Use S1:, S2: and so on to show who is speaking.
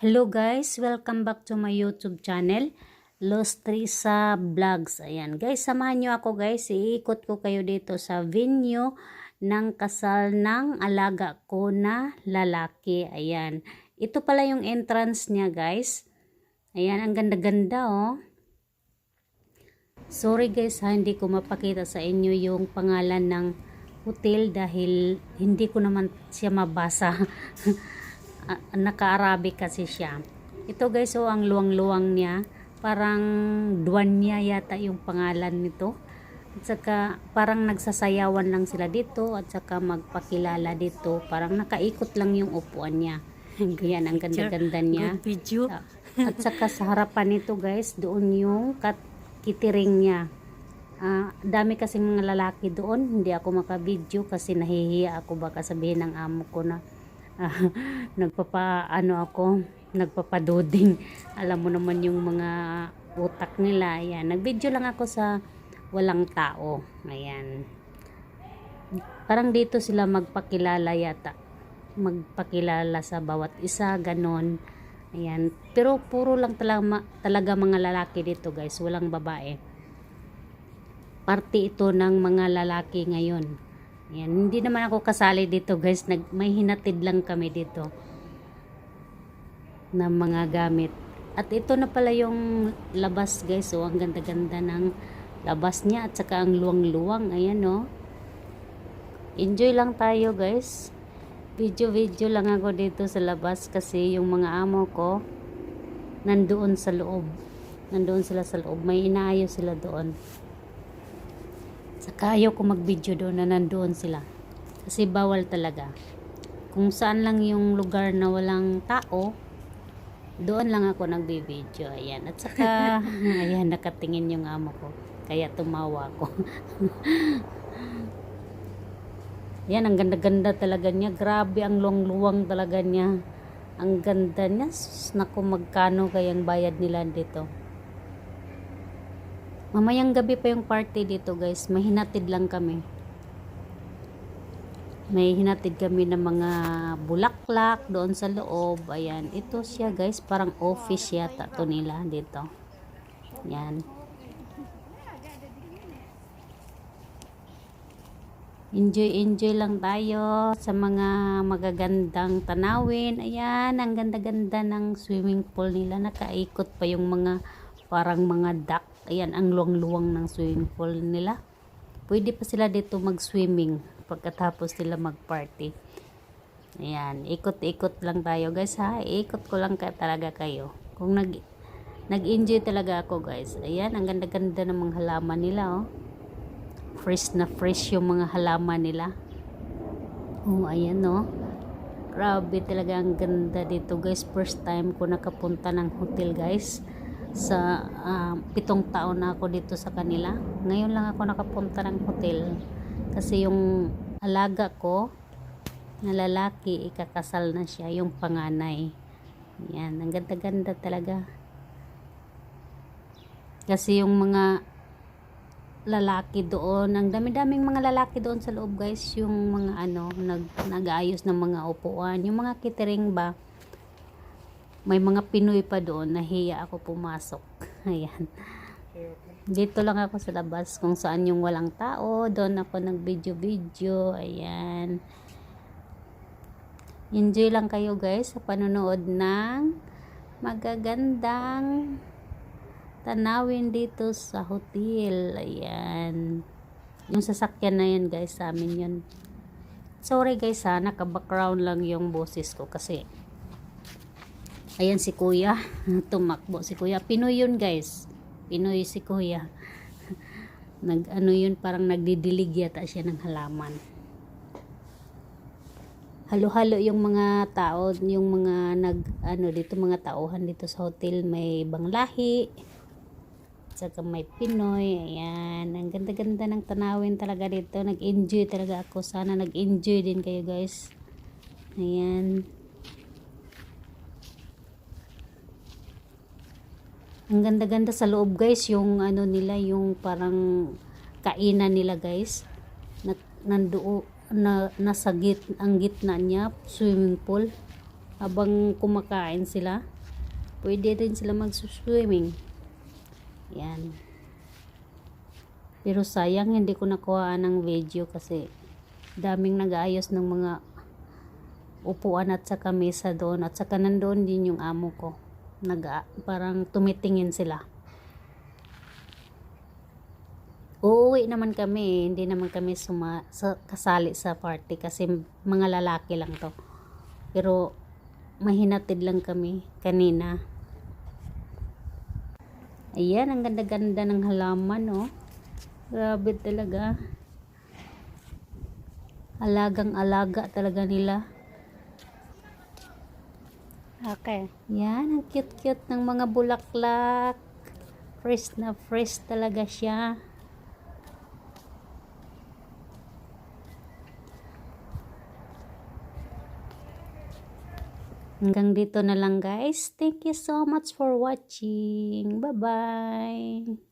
S1: Hello guys, welcome back to my YouTube channel, Los Trisa Vlogs. Ayan guys, samahan nyo ako guys, iikot ko kayo dito sa venue ng kasal ng alaga ko na lalaki. Ayan, ito pala yung entrance niya guys. Ayan, ang ganda-ganda oh. Sorry guys ha, hindi ko mapakita sa inyo yung pangalan ng hotel dahil hindi ko naman siya mabasa. Ah, naka-Arabic kasi siya. Ito guys, oh, ang luwang-luwang niya. Parang Duanya yata yung pangalan nito. At saka parang nagsasayawan lang sila dito at saka magpakilala dito. Parang nakaikot lang yung upuan niya. Ganyan, ang ganda-ganda niya.
S2: Good video.
S1: At saka sa harapan nito guys, doon yung kat kitiring niya. Ah, dami kasing mga lalaki doon. Hindi ako makabidyo kasi nahihiya ako baka sabihin ng amo ko na ah, nagpapa ano ako, nagpapadoding. Alam mo naman yung mga utak nila. Ayan, nagbidyo lang ako sa walang tao. Ayan. Parang dito sila magpakilala yata. Magpakilala sa bawat isa, ganon. Ayan. Pero puro lang talaga, talaga mga lalaki dito guys. Walang babae. Parte ito ng mga lalaki ngayon. Ayan. Hindi naman ako kasali dito guys. Nag, may hinatid lang kami dito. Na mga gamit. At ito na pala yung labas guys. Oh, ang ganda-ganda ng labas niya. At saka ang luwang-luwang. Ayan oh. Enjoy lang tayo guys. Video-video lang ako dito sa labas kasi yung mga amo ko nandoon sa loob. Nandoon sila sa loob. May inaayos sila doon. Saka ayaw ko mag-video doon na nandoon sila. Kasi bawal talaga. Kung saan lang yung lugar na walang tao, doon lang ako nagbi-video. Ayan. At saka, ayan, nakatingin yung amo ko. Kaya tumawa ko. Yan, ang ganda-ganda talaga niya. Grabe, ang luwang-luwang talaga niya. Ang ganda niya. Sus, naku, magkano kayang bayad nila dito. Mamayang gabi pa yung party dito, guys. May hinatid lang kami. May hinatid kami ng mga bulaklak doon sa loob. Ayan. Ito siya, guys. Parang office yata to nila dito. Yan. Enjoy, enjoy lang tayo sa mga magagandang tanawin. Ayan, ang ganda-ganda ng swimming pool nila. Nakaikot pa yung mga parang mga duck. Ayan, ang luwang-luwang ng swimming pool nila. Pwede pa sila dito mag-swimming pagkatapos sila mag-party. Ayan, ikot-ikot lang tayo guys ha. Ikot ko lang ka talaga kayo. Kung nag nag-enjoy talaga ako guys. Ayan, ang ganda-ganda ng mga halaman nila oh fresh na fresh yung mga halaman nila. Oh, ayan no. Grabe talaga ang ganda dito guys. First time ko nakapunta ng hotel guys. Sa uh, pitong taon na ako dito sa kanila. Ngayon lang ako nakapunta ng hotel. Kasi yung alaga ko na lalaki, ikakasal na siya. Yung panganay. Yan, ang ganda-ganda talaga. Kasi yung mga lalaki doon. Ang dami-daming mga lalaki doon sa loob, guys. Yung mga ano, nag nag-aayos ng mga upuan, yung mga catering ba. May mga Pinoy pa doon, nahiya ako pumasok. Ayan. Dito lang ako sa labas kung saan yung walang tao. Doon ako nag-video-video. Ayan. Enjoy lang kayo guys sa panonood ng magagandang tanawin dito sa hotel. Ayan. Yung sasakyan na yan guys, sa amin yun. Sorry guys ha, naka-background lang yung boses ko kasi ayan si kuya, tumakbo si kuya. Pinoy yun guys. Pinoy si kuya. Nag ano yun, parang nagdidilig yata siya ng halaman. Halo-halo yung mga tao, yung mga nag ano dito mga tauhan dito sa hotel may ibang lahi saka may Pinoy ayan ang ganda-ganda ng tanawin talaga dito nag-enjoy talaga ako sana nag-enjoy din kayo guys ayan ang ganda-ganda sa loob guys yung ano nila yung parang kainan nila guys na, nandoon na nasa git ang gitna niya swimming pool habang kumakain sila. Pwede rin sila mag-swimming. Yan. Pero sayang hindi ko nakuha ng video kasi daming nag-aayos ng mga upuan at saka mesa doon at saka nandoon din yung amo ko. Nag parang tumitingin sila. Uuwi naman kami, hindi naman kami suma, sa, kasali sa party kasi mga lalaki lang to. Pero mahinatid lang kami kanina. Ayan, ang ganda-ganda ng halaman, no? Grabe talaga. Alagang-alaga talaga nila. Okay. Yan, ang cute-cute ng mga bulaklak. Fresh na fresh talaga siya. Hanggang dito na lang guys. Thank you so much for watching. Bye-bye.